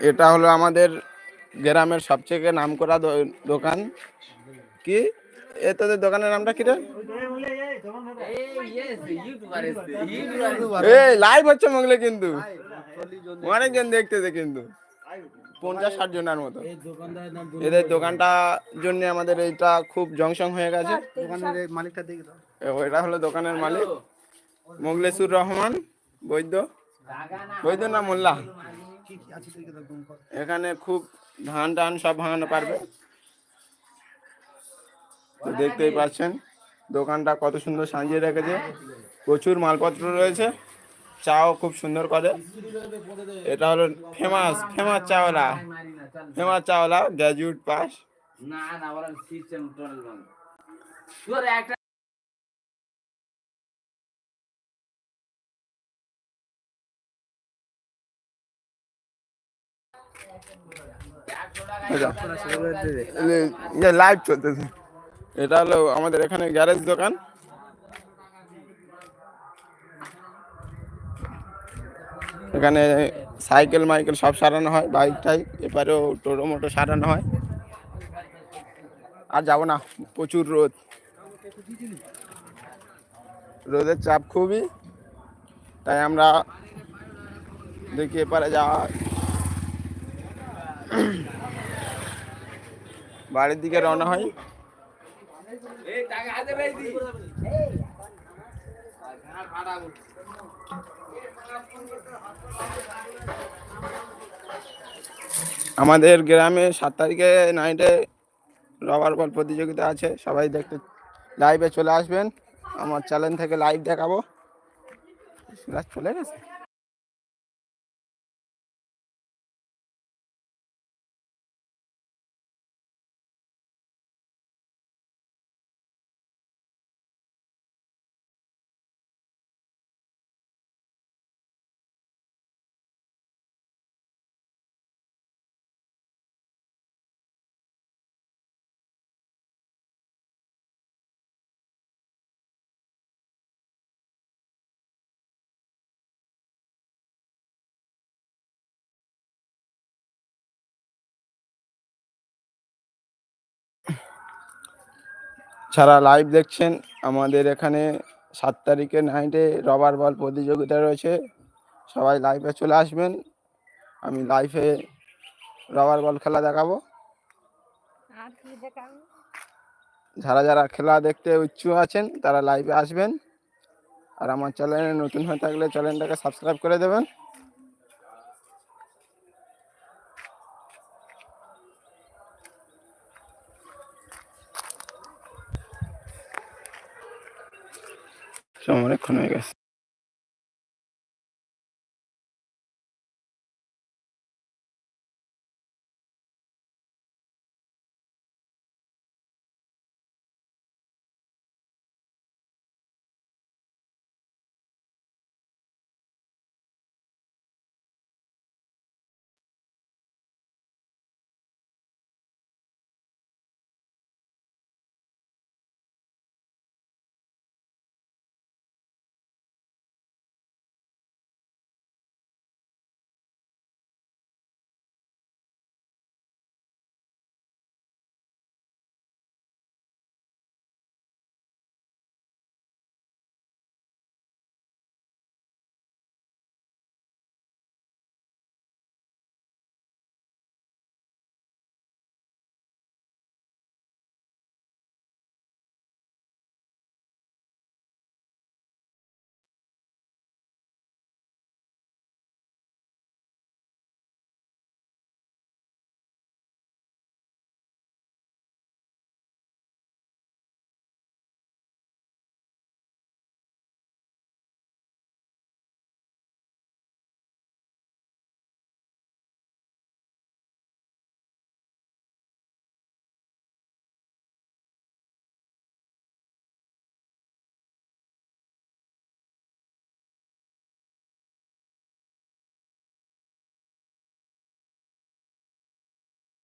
এটা হলো আমাদের গ্রামের সবচেয়ে নামকরা দো- দোকান। কি? এ তোদের দোকানের নামটা কি রে? লাইভ হচ্ছে মগলে কিন্তু। অনেকজন দেখতেছে কিন্তু। পঞ্চাশ ষাট জনের মতো। এদের দোকানটা জন্য আমাদের এইটা খুব জংশন হয়ে গেছে। দোকানের মালিকটা দেখে দাও এ, ওইটা হলো দোকানের মালিক। মোগলেসুর রহমান বৈদ্য। বৈদ্য না মোল্লা? কি কি আছে দেখে দাও কর। এখানে খুব ধান টান সব ভাঙানো পারবে। তো দেখতেই পাচ্ছেন দোকানটা কত সুন্দর সাজিয়ে রেখেছে। প্রচুর মালপত্র রয়েছে চাও খুব সুন্দর করে। এটা হলো famous famous Chawla famous Chawla graduate pass না না ওরা সিস্টেম টোটাল বন্ধ। তোর একটা লাইভ চলতেছে। এটা হলো আমাদের এখানে গ্যারেজ দোকান। এখানে সাইকেল মাইকেল সব সারানো হয় বাইক টাইক এপারেও টোটো, মোটো সারানো হয়। আর যাব না, প্রচুর রোদ। রোদের চাপ খুবই, তাই আমরা দেখি এপারে যাওয়া বাড়ির দিকে রওনা হয়। আমাদের গ্রামে সাত তারিখে নাইটে রবার বল প্রতিযোগিতা আছে, সবাই দেখতে লাইভে চলে আসবেন। আমার চ্যানেল থেকে লাইভ দেখাবো। চলে গেছে? যারা লাইভ দেখছেন, আমাদের এখানে সাত তারিখে নাইটে রবার বল প্রতিযোগিতা রয়েছে। সবাই লাইভে চলে আসবেন। আমি লাইভে রবার বল খেলা দেখাবো। যারা যারা খেলা দেখতে ইচ্ছুক আছেন, তারা লাইভে আসবেন। আর আমার চ্যানেলে নতুন হয়ে থাকলে চ্যানেলটাকে সাবস্ক্রাইব করে দেবেন। সময় অনেকক্ষণ হয়ে গেছে